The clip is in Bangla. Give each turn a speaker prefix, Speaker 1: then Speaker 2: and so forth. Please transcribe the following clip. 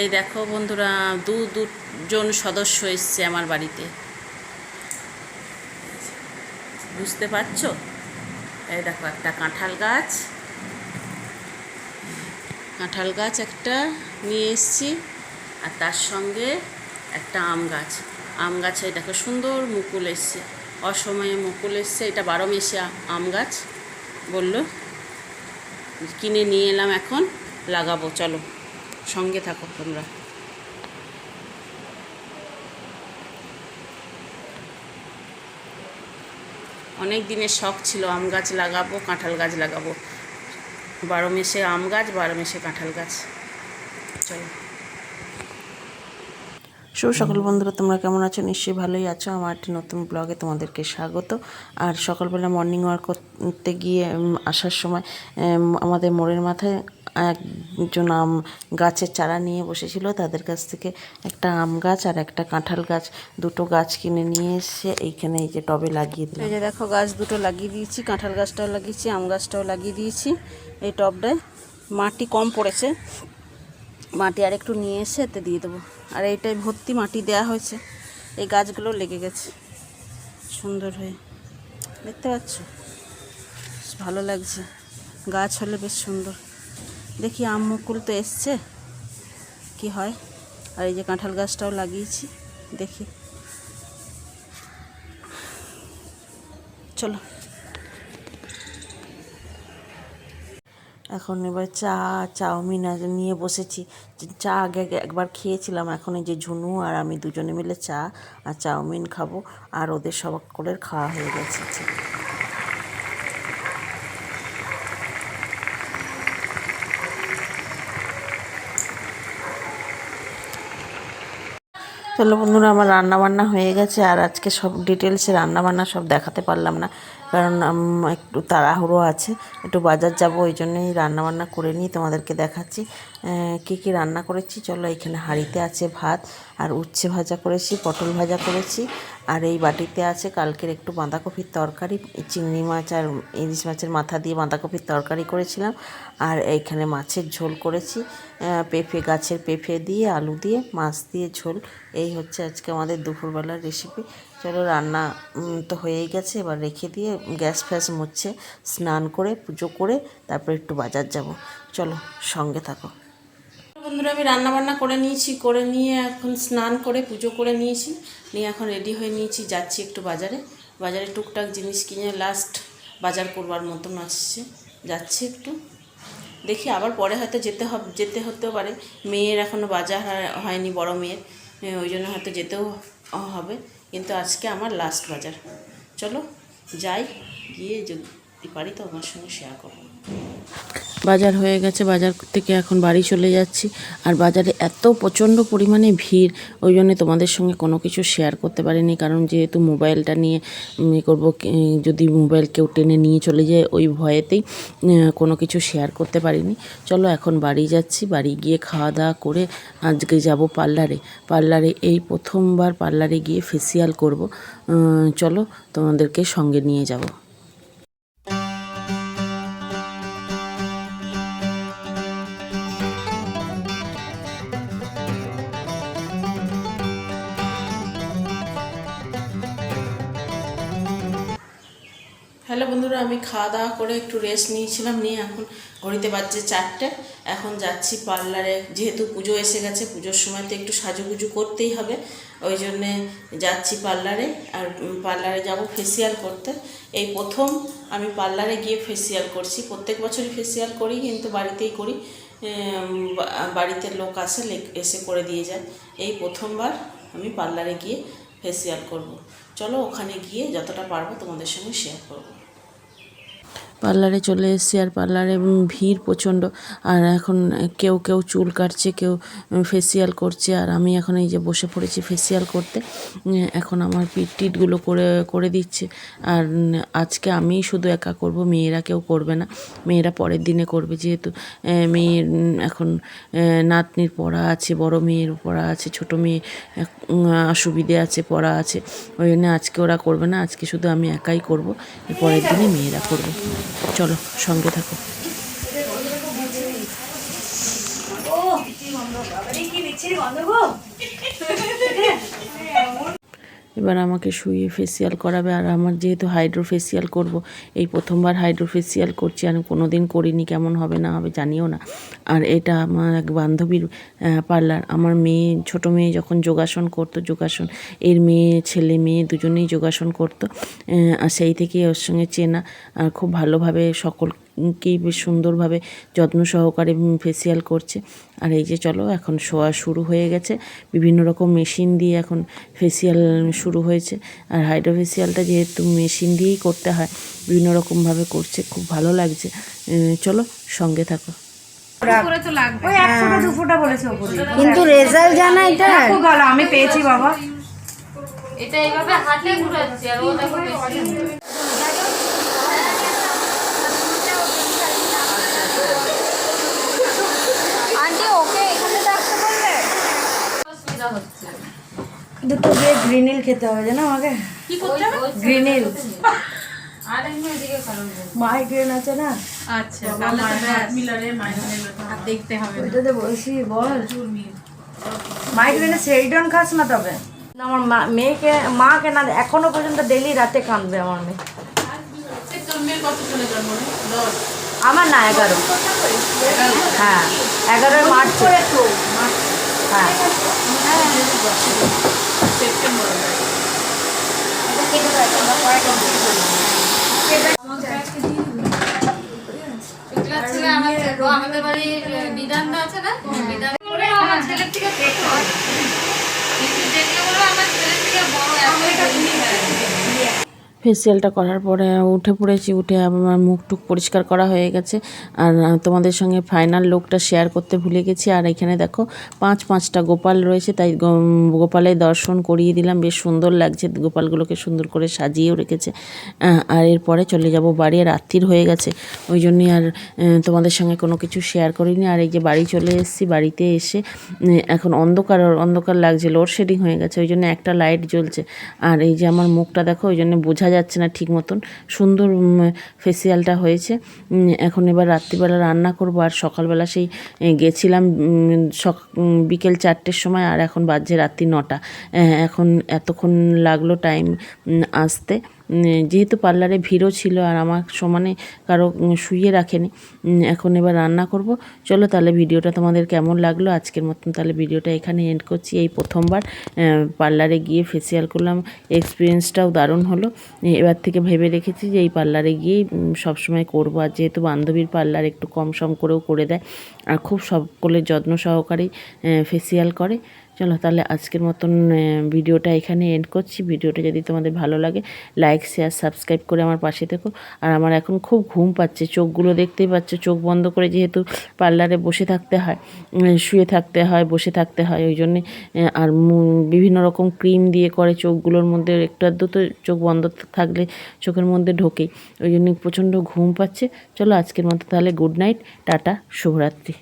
Speaker 1: এই দেখো বন্ধুরা, দু দুজন সদস্য এসছে আমার বাড়িতে। বুঝতে পারছ? এই দেখো একটা কাঁঠাল গাছ। কাঁঠাল গাছ একটা নিয়ে এসছি, আর তার সঙ্গে একটা আম গাছ। আম গাছে দেখো সুন্দর মুকুল এসছে। অসময়ে মুকুল এসছে, এটা বারো মেশে আম গাছ। বলল, কিনে নিয়ে এলাম এখন, লাগাবো, চলো। সঙ্গে থাকো তোমরা। অনেক দিনের শখ ছিল, আম গাছ লাগাবো, কাঁঠাল গাছ লাগাবো। বারো মেশে আম গাছ, বারো মেশে কাঁঠাল গাছ। চলো।
Speaker 2: শুভ সকল বন্ধুরা, তোমরা কেমন আছো? নিশ্চয়ই ভালোই আছো। আমার একটি নতুন ব্লগে তোমাদেরকে স্বাগত। আর সকালবেলা মর্নিং ওয়াক করতে গিয়ে আসার সময় আমাদের মোড়ের মাথায় একজন আম গাছের চারা নিয়ে বসেছিল। তাদের কাছ থেকে একটা আম গাছ আর একটা কাঁঠাল গাছ, দুটো গাছ কিনে নিয়ে এসে এইখানে এই যে টবে লাগিয়ে দিলাম।
Speaker 1: এই যে দেখো, গাছ দুটো লাগিয়ে দিয়েছি, কাঁঠাল গাছটাও লাগিয়েছি, আম গাছটাও লাগিয়ে দিয়েছি। এই টবটায় মাটি কম পড়েছে, মাটি আর একটু নিয়ে এসে এতে দিয়ে দেবো। আর এইটাই ভর্তি মাটি দেয়া হয়েছে, এই গাছগুলো লেগে গেছে, সুন্দর হয়ে। দেখতে পাচ্ছ? ভালো লাগছে, গাছ হলে বেশ সুন্দর। দেখি আম মুকুল তো এসছে। কি হয়? আর এই যে কাঁঠাল গাছটাও লাগিয়েছি, দেখি। চলো।
Speaker 2: এখন এবার চা, চাউমিন নিয়ে বসেছি। চা আগে আগে একবার খেয়েছিলাম, এখন এই যে ঝুনু আর আমি দুজনে মিলে চা আর চাউমিন খাব, আর ওদের সকলের খাওয়া হয়ে গেছে। চলো বন্ধুরা, আমার রান্না বান্না হয়ে গেছে আর আজকে সব ডিটেলসে রান্না বান্না সব দেখাতে পারলাম না। কারণ একটু তাড়াহুড়ো আছে। একটু বাজার যাব, ওই জন্যই রান্না বান্না করে নিই, তোমাদেরকে দেখাচ্ছি। কী কী রান্না করেছি? চলো এখানে হাঁড়িতে আছে ভাত আর উচ্ছে ভাজা করেছি, পটল ভাজা করেছি আর এই বাটিতে আছে কালকের একটু বাঁধাকপির তরকারি। চিংড়ি মাছ আর ইলিশ মাছের মাথা দিয়ে বাঁধাকপির তরকারি করেছিলাম আর এইখানে মাছের ঝোল করেছি। পেঁপে, গাছের পেঁপে দিয়ে, আলু দিয়ে, মাছ দিয়ে ঝোল। এই হচ্ছে আজকে আমাদের দুপুরবেলার রেসিপি চলো রান্না তো হয়েই গেছে। এবার রেখে দিয়ে গ্যাস ফ্যাস মুছছে স্নান করে, পুজো করে তারপরে একটু বাজার যাব। চলো সঙ্গে থাকো।
Speaker 1: বন্ধুরা, আমি রান্না বান্না করে নিয়েছি, করে নিয়ে এখন স্নান করে, পুজো করে নিয়েছি। নিয়ে এখন রেডি হয়ে নিয়েছি, যাচ্ছি একটু বাজারে। বাজারে টুকটাক জিনিস কিনে লাস্ট বাজার করবার মতন আসছে। যাচ্ছি একটু। দেখি আবার পরে হয়তো যেতে হবে, যেতে হতেও পারে। মেয়ের এখনও বাজার হয়নি, বড় মেয়ের। ওই জন্য হয়তো যেতেও হবে। কিন্তু আজকে আমার লাস্ট বাজার। চলো যাই, গিয়ে যদি পারি তো আমার সঙ্গে শেয়ার করব। বাজার হয়ে গেছে, বাজার থেকে এখন বাড়ি চলে যাচ্ছি। আর বাজারে এত প্রচণ্ড পরিমাণে ভিড়, ওই জন্য তোমাদের সঙ্গে কোনো কিছু শেয়ার করতে পারিনি। কারণ যেহেতু মোবাইলটা নিয়ে করব যদি মোবাইল কেউ টেনে নিয়ে চলে যায়, ওই ভয়েতেই কোনো কিছু শেয়ার করতে পারিনি। চলো এখন বাড়ি যাচ্ছি, বাড়ি গিয়ে খাওয়া দাওয়া করে আজকে যাব পার্লারে। পার্লারে এই প্রথমবার পার্লারে গিয়ে ফেসিয়াল করব। চলো তোমাদেরকে সঙ্গে নিয়ে যাব। হ্যালো বন্ধুরা আমি খাওয়া দাওয়া করে একটু রেস্ট নিয়েছিলাম, নিয়ে এখন ঘড়িতে বাজছে চারটে। এখন যাচ্ছি পার্লারে। যেহেতু পুজো এসে গেছে, পুজোর সময় তো একটু সাজুগুজু করতেই হবে। ওই জন্যে যাচ্ছি পার্লারে। আর পার্লারে যাব ফেসিয়াল করতে। এই প্রথম আমি পার্লারে গিয়ে ফেসিয়াল করছি। প্রত্যেক বছরই ফেসিয়াল করি, কিন্তু বাড়িতেই করি। বাড়িতে লোক আসে এসে করে দিয়ে যায়। এই প্রথমবার আমি পার্লারে গিয়ে ফেসিয়াল করব। চলো ওখানে গিয়ে যতটা পারব তোমাদের সঙ্গে শেয়ার করব। পার্লারে চলে এসেছি আর পার্লারে ভিড় প্রচণ্ড। আর এখন কেউ কেউ চুল কাটছে, কেউ ফেসিয়াল করছে। আর আমি এখন এই যে বসে পড়েছি ফেসিয়াল করতে এখন আমার পিঠ টিটগুলো করে করে দিচ্ছে। আর আজকে আমিই শুধু একা করব, মেয়েরা কেউ করবে না। মেয়েরা পরের দিনে করবে যেহেতু মেয়ের এখন নাতনির পড়া আছে, বড় মেয়ের পড়া আছে, ছোট মেয়ে অসুবিধে আছে, পড়া আছে। ওই জন্য আজকে ওরা করবে না, আজকে শুধু আমি একাই করব। পরের দিনে মেয়েরা করবে। চলো সঙ্গে থাকো। এবার আমাকে শুয়ে ফেসিয়াল করাবে আর আমার যেহেতু হাইড্রো ফেসিয়াল করব, এই প্রথমবার হাইড্রো ফেসিয়াল করছি আমি কোনো দিন করিনি, কেমন হবে না হবে জানিও না। আর এটা আমার এক বান্ধবীর পার্লার আমার মেয়ে, ছোট মেয়ে যখন যোগাসন করতো, যোগাসন, এর মেয়ে, ছেলে মেয়ে দুজনেই যোগাসন করতো আর সেই থেকে ওর সঙ্গে চেনা, আর খুব ভালোভাবে সকলকেই বেশ সুন্দরভাবে যত্ন সহকারে ফেসিয়াল করছে। আর এই যে চলো এখন শোয়া শুরু হয়ে গেছে। বিভিন্ন রকম মেশিন দিয়ে এখন ফেসিয়াল শুরু হয়েছে। আর হাইড্রো ফেসিয়ালটা যেহেতু মেশিন দিয়েই করতে হয় বিভিন্ন রকমভাবে করছে খুব ভালো লাগছে। চলো সঙ্গে থাকো।
Speaker 3: কিন্তু রেজাল্ট জানা এটা।
Speaker 4: খুব ভালো আমি পেয়েছি বাবা।
Speaker 5: এটা এইভাবে হাতে ঘুরাচ্ছি আর ও দেখো বেশি
Speaker 3: আন্টি ওকে এখানে রাখতে বললে
Speaker 5: অসুবিধা হচ্ছে।
Speaker 4: দুটো দিয়ে গ্রিনিল খেতে হবে জানো আমাকে?
Speaker 5: কি করতে হবে?
Speaker 4: গ্রিনিল মাইগ্রেন আছে না?
Speaker 5: আচ্ছা দেখতে হবে
Speaker 4: ওইটাতে বলছি বল। মাইগ্রেনে সেরিডন খাস না তবে। আমার মা মেয়েকে মাকে না এখনও পর্যন্ত ডেলি রাতে কাঁদবে আমার মেয়ে। আমার না এগারো। হ্যাঁ এগারোই মার্চ।
Speaker 5: আমাদের বাড়ির বিধানটা আছে না বিধান আমার ছেলের থেকে দেখো আমার ছেলের থেকে বড় হয়
Speaker 1: ফেসিয়ালটা করার পরে উঠে পড়েছি, উঠে আমার মুখ টুক পরিষ্কার করা হয়ে গেছে। আর তোমাদের সঙ্গে ফাইনাল লোকটা শেয়ার করতে ভুলে গেছি। আর এখানে দেখো, পাঁচ পাঁচটা গোপাল রয়েছে, তাই গোপালের দর্শন করিয়ে দিলাম। বেশ সুন্দর লাগছে, গোপালগুলোকে সুন্দর করে সাজিয়েও রেখেছে। আর এরপরে চলে যাব বাড়ি, আর রাত্রির হয়ে গেছে। ওই জন্যই আর তোমাদের সঙ্গে কোনো কিছু শেয়ার করিনি। আর এই যে বাড়ি চলে এসেছি, বাড়িতে এসে এখন অন্ধকার অন্ধকার লাগছে লোডশেডিং হয়ে গেছে। ওই জন্য একটা লাইট জ্বলছে। আর এই যে আমার মুখটা দেখো, ওই জন্য বোঝা যাচ্ছে না ঠিক মতন। সুন্দর ফেসিয়ালটা হয়েছে। এখন এবার রাত্রিবেলা রান্না করব। আর সকালবেলা সেই গেছিলাম সক- বিকেল চারটের সময়। আর এখন বাজছে রাত্রি নটা। এখন এতক্ষণ লাগল টাইম আসতে। যেহেতু পার্লারে ভিড়ও ছিল আর আমার সমানে কারও শুইয়ে রাখেনি এখন এবার রান্না করব। চলো তাহলে ভিডিওটা তোমাদের কেমন লাগল? আজকের মতন তাহলে ভিডিওটা এখানে এন্ড করছি। এই প্রথমবার পার্লারে গিয়ে ফেসিয়াল করলাম। এক্সপিরিয়েন্সটাও দারুণ হলো। এবার থেকে ভেবে রেখেছি যে এই পার্লারে উম, সবসময় করব। আর যেহেতু বান্ধবীর পার্লার একটু কম সম করেও করে দেয় আর খুব সকলের যত্ন সহকারেই ফেসিয়াল করে। চলো তাহলে আজকের মতন ভিডিওটা এখানে এন্ড করছি। ভিডিওটা যদি তোমাদের ভালো লাগে লাইক শেয়ার সাবস্ক্রাইব করে আমার পাশে থেকো। আর আমার এখন খুব ঘুম পাচ্ছে, চোখগুলো দেখতেই পাচ্ছ, চোখ বন্ধ করে যেহেতু পার্লারে বসে থাকতে হয় শুয়ে থাকতে হয়, বসে থাকতে হয়, ওই জন্যে আর বিভিন্ন রকম ক্রিম দিয়ে করে চোখগুলোর মধ্যে, একটু আধটু তো চোখ বন্ধ থাকলে চোখের মধ্যে ঢোকেই। ওই জন্য প্রচণ্ড ঘুম পাচ্ছে। চলো আজকের মতো তাহলে গুড নাইট টাটা, শুভরাত্রি।